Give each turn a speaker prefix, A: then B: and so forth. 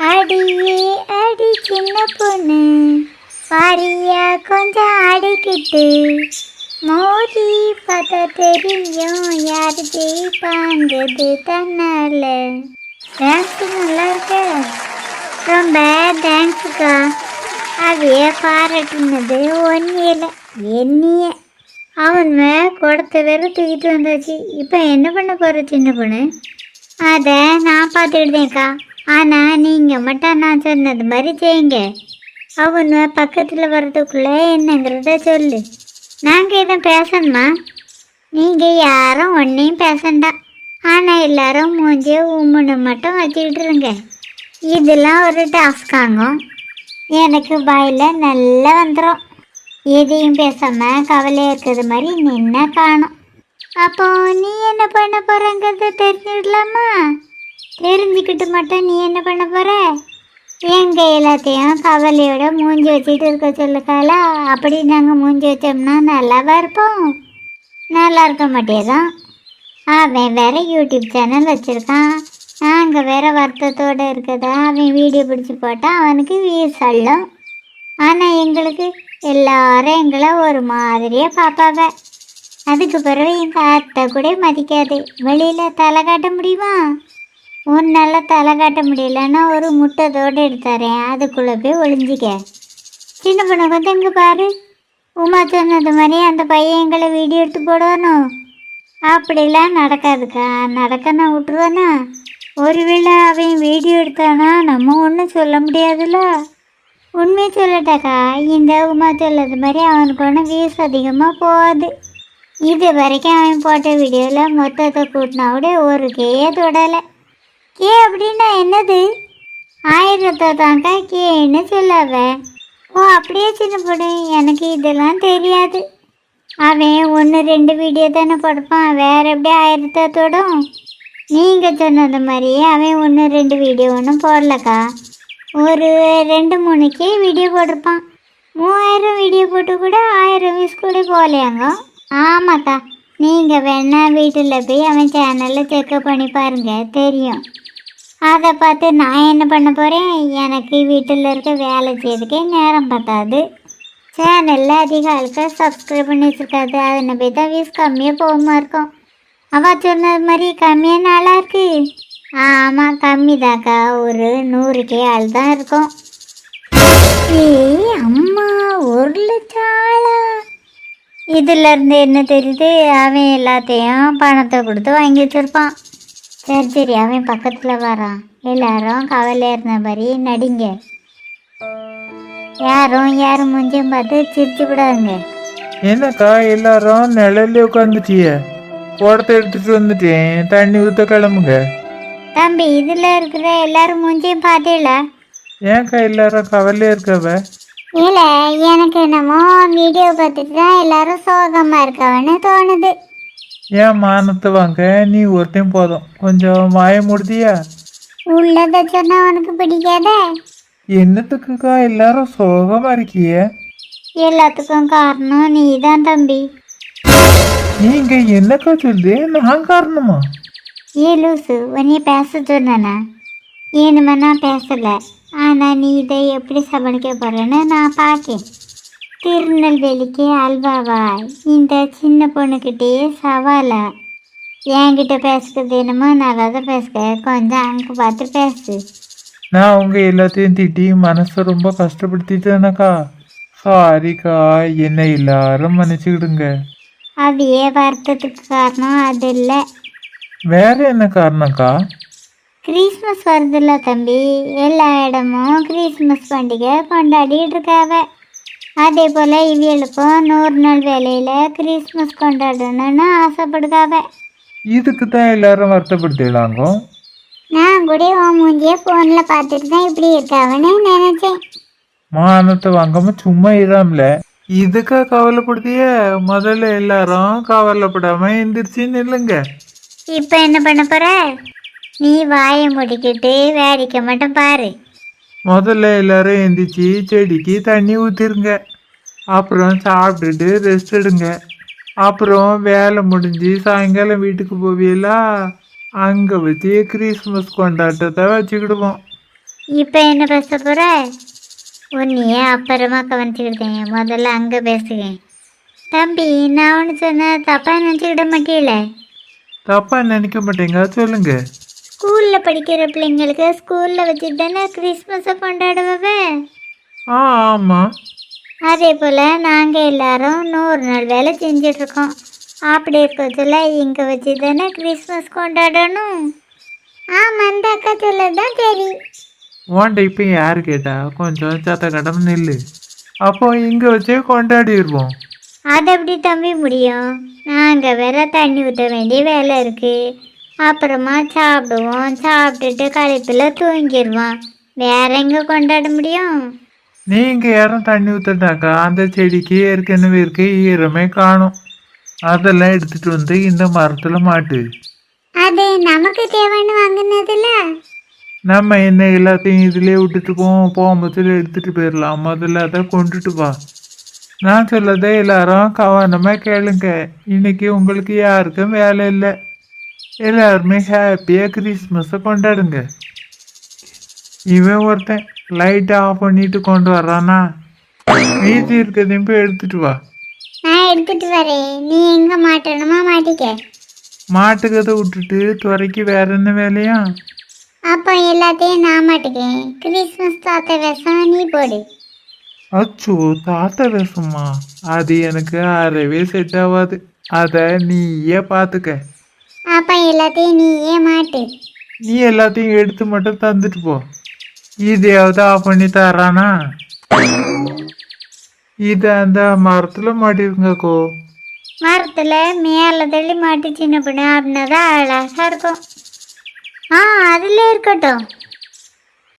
A: அடியே அடி சின்ன பொண்ணு. பாரியா கொஞ்சம் அடிக்கிட்டு. மோதி பார்த்தா தெரியும் யார் ஜெயிப்பாங்கிறது தன்னால. டான்ஸ் நல்லா இருக்க. ரொம்ப தேங்க்ஸுக்கா அவைய பாராட்டுனது ஒன்றும் இல்லை என்னைய. அவன் குடத்தை வேற தூக்கிட்டு வந்தாச்சு. இப்போ என்ன பண்ண போகிற சின்ன பொண்ணு? அதை நான் பார்த்துக்கிட்டேன்க்கா ஆனால் நீங்கள் மட்டும் நான் சொன்னது மாதிரி செய்யுங்க. அவன் பக்கத்தில் வர்றதுக்குள்ளே என்னங்கிறத சொல்லு. நாங்கள் எதுவும் பேசணுமா? நீங்கள் யாரும் ஒன்றையும் பேசண்டா. ஆனால் எல்லாரும் மூஞ்சிய உம்முன்னு மட்டும் வச்சுக்கிட்டு இருங்க. இதெல்லாம் ஒரு டாஸ்காங்க எனக்கு வாயில் நல்லா வந்துடும் எதையும் பேசாமல் கவலையாக இருக்கிறது மாதிரி நின்ன காணும். அப்போ நீ என்ன பண்ண போறங்கிறத தெரிஞ்சுக்கலாமா? தெரிஞ்சுக்கிட்டு மட்டும் நீ என்ன பண்ண போற? எங்க எல்லாத்தையும் கவலையோட மூஞ்சி வச்சுட்டு இருக்க சொல்லுக்காளா அப்படி நாங்கள் மூஞ்சி வச்சோம்னா நல்லாவா இருப்போம்? நல்லா இருக்க மாட்டேதான். அவன் வேற யூடியூப் சேனல் வச்சிருக்கான். நாங்கள் வேற வருத்தத்தோடு இருக்கதா? அவன் வீடியோ பிடிச்சி போட்டால் அவனுக்கு வியூஸ் அள்ளும் ஆனால் எங்களுக்கு எல்லாரும் எங்களை ஒரு மாதிரியாக பார்ப்பாவ அதுக்கு பிறகு எங்கள் அத்தை கூட மதிக்காது. வெளியில் தலை காட்ட முடியுமா? உன்னால தலை காட்ட முடியலன்னா ஒரு முட்டை தோடு எடுத்தாரேன் அதுக்குள்ளே போய் ஒளிஞ்சிக்க. சின்ன பொண்ணு வந்து இங்கே பாரு. உமா சொன்னது மாதிரி அந்த பையன் எங்களை வீடியோ எடுத்து போடணும் அப்படிலாம் நடக்காதுக்கா. நடக்க நான் விட்டுருவானா? ஒருவேளை அவன் வீடியோ எடுத்தானா? நம்ம ஒன்றும் சொல்ல முடியாதுல்ல? உண்மையை சொல்லட்டாக்கா இந்த உமா சொல்லது மாதிரி அவனுக்கு ஒன்றும் வியூஸ் அதிகமாக போகாது. இது வரைக்கும் அவன் போட்ட வீடியோவில் மொத்தத்தை கூட்டினா கூட ஒரு கேயே தொடலை. கே அப்படின்னா என்னது? ஆயிரத்தை தான்க்கா கேன்னு சொல்லாவ ஓ அப்படியே சின்ன பொண்ணு எனக்கு இதெல்லாம் தெரியாது. அவன் ஒன்று ரெண்டு வீடியோ தானே படுப்பான் வேற எப்படி ஆயிரத்தை தொடும்? நீங்கள் சொன்னது மாதிரியே அவன் ஒன்று ரெண்டு வீடியோ ஒன்றும் போடலக்கா. ஒரு ரெண்டு மூணுக்கே வீடியோ போட்டிருப்பான். மூவாயிரம் வீடியோ போட்டு கூட ஆயிரம் வியூஸ் கூட போகலையாங்க. ஆமாக்கா. நீங்கள் வேணா வீட்டில் போய் அவன் சேனலில் செக்அப் பண்ணி பாருங்க. தெரியும். அதை பார்த்து நான் என்ன பண்ண போகிறேன் எனக்கு வீட்டில் இருக்க வேலை செய்யறதுக்கே நேரம் பத்தாது. சேனலில் அதிக ஆளுக்கு சப்ஸ்கிரைப் பண்ணி வச்சுருக்காது. அதனை போய் தான் வியூஸ் கம்மியாக போகாமல் இருக்கும். அவள் சொன்னது மாதிரி கம்மியாக நாளாக இருக்கு. ஆமாம் கம்மி தாக்கா ஒரு நூறுக்கே ஆள் தான் இருக்கும். ஏய் அம்மா ஒரு லட்சம் ஆளா? இருந்து என்ன தெரியுது? அவன் எல்லாத்தையும் பணத்தை கொடுத்து வாங்கி வச்சிருப்பான். சரி சரி அவன் பக்கத்தில் வரான் எல்லாரும் கவலை இருந்த மாதிரி நடிங்க. யாரும் யாரும் மூஞ்சியும் பார்த்து சிரிச்சு விடாதுங்க
B: என்னக்கா எல்லாரும் நிழல்ல உட்காந்துட்டியே குடத்தை எடுத்துட்டு வந்துட்டேன் தண்ணி ஊத்த கிளம்புங்க.
A: தம்பி இதுல இருக்கிற எல்லாரும் மூஞ்சியும் பார்த்தீங்களா
B: ஏன்க்கா எல்லாரும் கவலையா இருக்கவ?
A: இல்ல எனக்கு என்னமோ வீடியோ பார்த்துட்டு தான் எல்லாரும் சோகமா இருக்கவன்னு தோணுது.
B: ஏன் மானத்தை வாங்க? நீ ஒருத்தையும் போதும். கொஞ்சம் வாய முடிதியா?
A: உள்ளதை சொன்னா உனக்கு பிடிக்காதே?
B: என்னத்துக்குக்கா எல்லாரும் சோகமா இருக்கிய?
A: எல்லாத்துக்கும் காரணம் நீ தான் தம்பி.
B: நீங்க என்னக்கா சொல்லுது நான் காரணமா
A: ஏ லூசு உன்னைய பேச சொன்னனா? ஏனுமே நான் பேசல. ஆனா நீ இதை எப்படி சமாளிக்க போறேன்னு நான் பார்க்கேன் திருநெல்வேலிக்கு அல்வாவா இந்த சின்ன பொண்ணுக்கிட்டேயே சவாலா? என்கிட்ட பேசுறது என்னமோ நல்லா தான் பேசுக கொஞ்சம் அங்கே பார்த்து பேசு.
B: நான் உங்க எல்லாத்தையும் திட்டி மனசை ரொம்ப கஷ்டப்படுத்திட்டேனக்கா. சாரிக்கா என்ன எல்லாரும் மன்னிச்சுக்கிடுங்க.
A: அவையே வருத்தத்துக்கு காரணம் அது இல்லை
B: வேற என்ன காரணம்க்கா?
A: கிறிஸ்மஸ் வருதுல்ல தம்பி. எல்லா இடமும் கிறிஸ்மஸ் பண்டிகை கொண்டாடிட்டு இருக்காவ. அதே போல் இவியலுக்கும் நூறு நாள் வேலையில் கிறிஸ்மஸ் கொண்டாடணும்னு ஆசைப்படுகாவ
B: இதுக்கு தான் எல்லாரும் வருத்தப்படுத்திடலாங்கோ?
A: நான் கூட உன் மூஞ்சிய ஃபோனில் பார்த்துட்டு தான் இப்படி இருக்காவன்னு நினச்சேன்.
B: மானத்தை வாங்காம சும்மா இராமல இதுக்கா கவலைப்படுத்திய? முதல்ல எல்லாரும் கவலைப்படாம எந்திரிச்சு நில்லுங்க.
A: இப்போ என்ன பண்ண போற? நீ வாயை முடிக்கிட்டு வேடிக்கை மட்டும் பாரு.
B: முதல்ல எல்லாரும் எந்திரிச்சு செடிக்கு தண்ணி ஊத்திருங்க. அப்புறம் சாப்பிட்டுட்டு ரெஸ்ட் எடுங்க. அப்புறம் வேலை முடிஞ்சு சாயங்காலம் வீட்டுக்கு போவீங்களா அங்கே வச்சு கிறிஸ்மஸ் கொண்டாட்டத்தை வச்சுக்கிடுவோம்.
A: இப்போ என்ன பேச போகிற உன்னையே அப்புறமா கவனிச்சுக்கிட்டேன். முதல்ல அங்கே பேசுகிறேன் தம்பி நான் ஒன்று சொன்னேன் தப்பாக நினச்சிக்கிட மாட்டீங்களே
B: தப்பாக நினைக்க மாட்டேங்க. சொல்லுங்க.
A: ஸ்கூலில் படிக்கிற பிள்ளைங்களுக்கு ஸ்கூலில் வச்சுட்டு தானே கிறிஸ்மஸை கொண்டாடுவவே?
B: ஆ ஆமாம்
A: அதே போல் நாங்கள் எல்லாரும் நூறு நாள் வேலை செஞ்சிட்ருக்கோம். அப்படி இருக்கிறதுல இங்கே வச்சு தானே கிறிஸ்மஸ் கொண்டாடணும்? ஆமாம் அந்த அக்கா சொல்லதான் சரி.
B: உன்ட்ட இப்போ யார் கேட்டா? கொஞ்சம் சத்த கடம் நில்லு. அப்போ இங்கே வச்சே கொண்டாடிடுவோம்
A: அது எப்படி தம்பி முடியும்? நாங்கள் வேற தண்ணி ஊற்ற வேண்டிய வேலை இருக்குது அப்புறமா சாப்பிடுவோம். சாப்பிட்டுட்டு களைப்பில் தூங்கிடுவோம். வேற எங்கே கொண்டாட முடியும்?
B: நீங்கள் யாரும் தண்ணி ஊற்றுட்டாக்கா அந்த செடிக்கு ஏற்கனவே இருக்க ஈரமே காணும். அதெல்லாம் எடுத்துட்டு வந்து இந்த மரத்தில் மாட்டு.
A: அது நமக்கு தேவைன்னு வாங்கினதுல?
B: நம்ம என்ன எல்லாத்தையும் இதிலே விட்டுட்டு போவோம் போகும்போது எடுத்துட்டு போயிடலாம் முதல்ல அதை கொண்டுட்டு வா. நான் சொல்லதை எல்லாரும் கவனமாக கேளுங்க. இன்னைக்கு உங்களுக்கு யாருக்கும் வேலை இல்லை. எல்லாருமே ஹாப்பியாக கிறிஸ்மஸை கொண்டாடுங்க. இவன் ஒருத்தன் லைட்டை ஆஃப் பண்ணிட்டு கொண்டு வர்றானா? மீதி இருக்கிறதையும் போய் எடுத்துட்டு வா.
A: நான் எடுத்துட்டு வரேன். நீ எங்கே மாட்டணுமா மாட்டிக்க?
B: மாட்டுக்கதை விட்டுட்டு துறைக்கு வேற என்ன வேலையா?
A: அப்போ எல்லாத்தையும் நான் மாட்டுக்கேன் கிறிஸ்மஸ் தாத்தா விஷம் நீ போடு.
B: அச்சோ தாத்தா வேஷமா? அது எனக்கு அறவே செட் ஆகாது அதை நீயே பார்த்துக்க
A: அப்போ எல்லாத்தையும் நீயே மாட்டு.
B: நீ எல்லாத்தையும் எடுத்து மட்டும் தந்துட்டு போ. இதையாவது ஆஃப் பண்ணி தரானா? இதை அந்த மரத்தில் மாட்டிருங்கக்கோ.
A: மரத்தில் மேலே தள்ளி மாட்டி சின்ன பொண்ணு அப்படின்னா தான் அழகாக இருக்கும். ஆ அதில் இருக்கட்டும்.